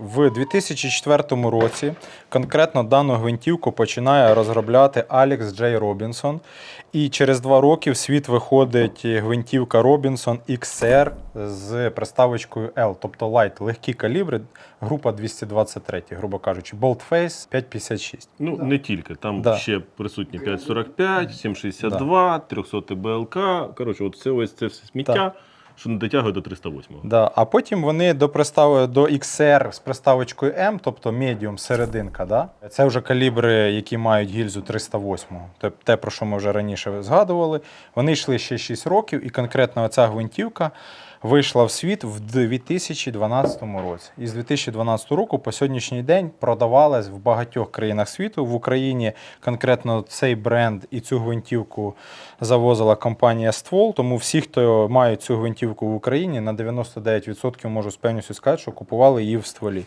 В 2004 році конкретно дану гвинтівку починає розробляти Алекс Джей Робінсон. І через два роки в світ виходить гвинтівка Робінсон XR з приставочкою L, тобто Light, легкі калібри, група 223, грубо кажучи, Bolt Face 556. Ну, не тільки. Там Да. ще присутні 545, 762, 300 БЛК. Коротше, от це ось це все сміття, Так. Що не дотягує до 308. Да. А потім вони до пристави до XR з приставочкою M, тобто medium серединка. Да? Це вже калібри, які мають гільзу 308. Тобто те, про що ми вже раніше згадували. Вони йшли ще 6 років, і конкретно ця гвинтівка вийшла в світ в 2012 році. І з 2012 року по сьогоднішній день продавалась в багатьох країнах світу. В Україні конкретно цей бренд і цю гвинтівку завозила компанія Ствол. Тому всі, хто має цю гвинтівку в Україні, на 99% можу з певністю сказати, що купували її в стволі.